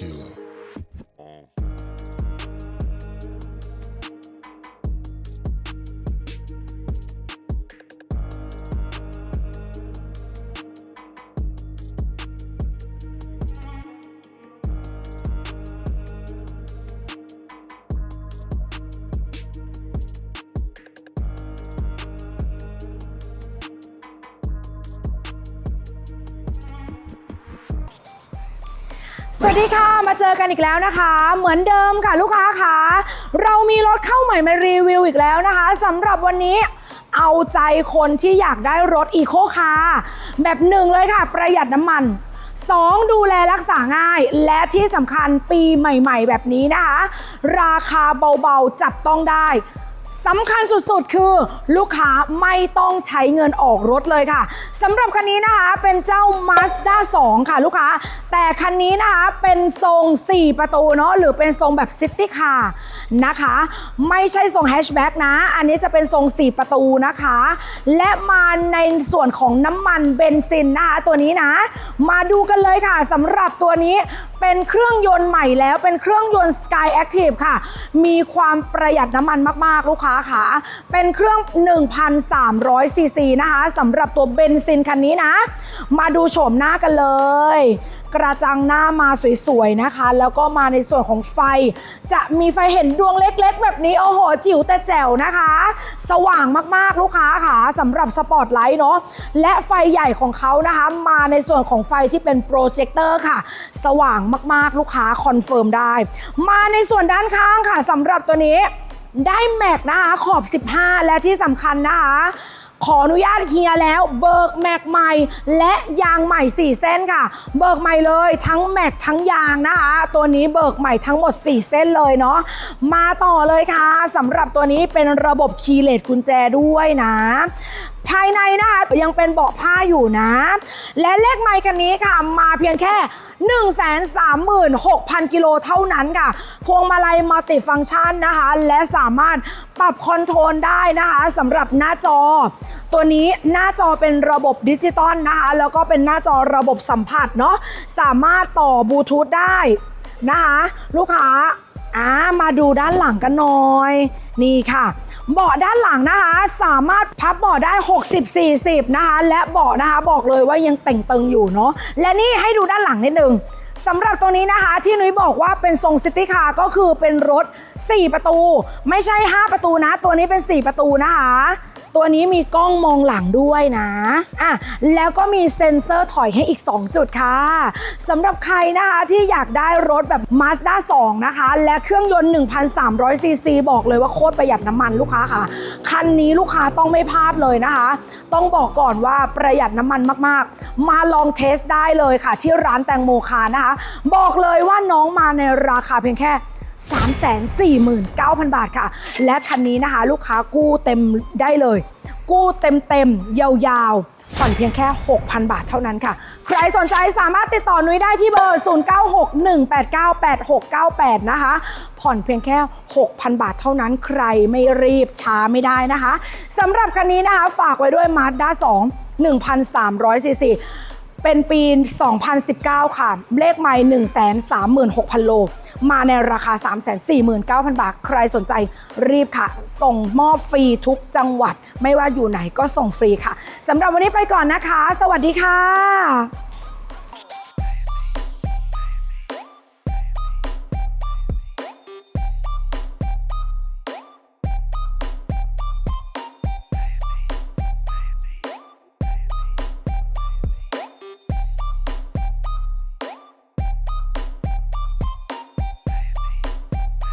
killer. สวัสดีค่ะ มาเจอกันอีกแล้วนะคะ เหมือนเดิมค่ะลูกค้าค่ะ เรามีรถเข้าใหม่มารีวิวอีกแล้วนะคะสำหรับวันนี้เอาใจคนที่อยากได้รถอีโคคาร์แบบหนึ่งเลยค่ะ ประหยัดน้ำมัน 2. ดูแลรักษาง่าย และที่สำคัญปีใหม่ ๆ แบบนี้นะคะ ราคาเบาๆ จับต้องได้ สำคัญสุดๆ คือลูกค้าไม่ต้องใช้เงินออกรถเลยค่ะสำหรับคันนี้นะคะเป็นเจ้า Mazda 2 ค่ะลูกค้า แต่คันนี้นะคะเป็นทรง 4 ประตูเนาะหรือเป็นทรงแบบซิตี้คาร์นะคะ ไม่ใช่ทรงแฮชแบ็กนะ อันนี้จะเป็นทรง 4 ประตูนะคะ และมาในส่วนของน้ำมันเบนซินนะคะตัวนี้นะ มาดูกันเลยค่ะสำหรับตัวนี้เป็นเครื่องยนต์ใหม่แล้วเป็นเครื่องยนต์ Sky Active ค่ะ มีความประหยัดน้ำมันมากๆลูกค้าค่ะเป็นเครื่อง 1,300ซีซีนะคะสำหรับตัวเบนซินคันนี้นะ มาดูโฉมหน้ากันเลย กระจังหน้ามาสวยๆนะคะ แล้วก็มาในส่วนของไฟ จะมีไฟเห็นดวงเล็กๆ แบบนี้ โอ้โห จิ๋วแต่แจ๋วนะคะ สว่างมากๆลูกค้าค่ะสำหรับสปอตไลท์เนาะและไฟใหญ่ของเขานะคะ มาในส่วนของไฟที่เป็นโปรเจคเตอร์ค่ะ สว่างมากๆลูกค้าคอนเฟิร์มได้ มาในส่วนด้านข้างค่ะสำหรับตัวนี้ ได้แม็กนะคะขอบ 15 และที่สำคัญนะคะ ขออนุญาตเฮียแล้วเบิกแม็กใหม่ และยางใหม่ 4 เส้นค่ะ เบิกใหม่เลยทั้งแม็กทั้งยางนะคะ ตัวนี้เบิกใหม่ทั้งหมด 4 เส้นเลยเนาะมาต่อเลยค่ะสำหรับตัวนี้เป็นระบบคีย์เลสกุญแจด้วยนะภายในนะคะยังเป็นเบาะผ้าอยู่นะ และเลขไมค์คันนี้ค่ะมาเพียงแค่ 136,000 กิโลเท่านั้นค่ะ พวงมาลัยมัลติฟังก์ชันนะคะ และสามารถปรับคอนโทรลได้นะคะสำหรับหน้าจอ ตัวนี้หน้าจอเป็นระบบดิจิตอลนะคะ แล้วก็เป็นหน้าจอระบบสัมผัสเนาะสามารถต่อบลูทูธได้นะคะ ลูกค้าอ่ามาดูด้านหลังกันหน่อย นี่ค่ะ เบาะด้านหลังนะคะ สามารถพับเบาะได้ 60-40 นะคะ และเบาะนะคะบอกเลยว่ายังแต่งตึงอยู่เนาะและนี่ให้ดูด้านหลังนิดนึงสำหรับตัวนี้นะคะที่นุ้ยบอกว่าเป็นทรงซิตี้คาร์ก็คือเป็นรถ 4 ประตู ไม่ใช่ 5 ประตูนะ ตัวนี้เป็น 4 ประตูนะคะ ตัวนี้มีกล้องมองหลังด้วยนะอะแล้วก็มีเซ็นเซอร์ถอยให้อีก 2 จุดค่ะสำหรับใครนะคะที่อยากได้รถแบบ Mazda 2 นะคะ และเครื่องยนต์ 1,300 ซีซีบอกเลยว่าโคตรประหยัดน้ำมันลูกค้าค่ะ คันนี้ลูกค้าต้องไม่พลาดเลยนะคะ ต้องบอกก่อนว่าประหยัดน้ำมันมากๆ มาลองเทสได้เลยค่ะ ที่ร้านแตงโมคานะคะ บอกเลยว่าน้องมาในราคาเพียงแค่ 349,000 บาทค่ะ และคันนี้นะคะ ลูกค้ากู้เต็มได้เลย กู้เต็มเต็มยาวๆ ผ่อนเพียงแค่ 6,000 บาทเท่านั้นค่ะ ใครสนใจสามารถติดต่อนุ้ยได้ที่เบอร์ 0961898698 นะคะ ผ่อนเพียงแค่ 6,000 บาทเท่านั้นใครไม่รีบช้าไม่ได้นะคะสำหรับคันนี้นะคะฝากไว้ด้วย Mazda 2 1,300ซีซี เป็นปี 2019 ค่ะ เลขไมล์136,000 โล มาในราคา 349,000 บาท ใครสนใจรีบค่ะ ส่งมอบฟรีทุกจังหวัด ไม่ว่าอยู่ไหนก็ส่งฟรีค่ะสำหรับวันนี้ไปก่อนนะคะ สวัสดีค่ะ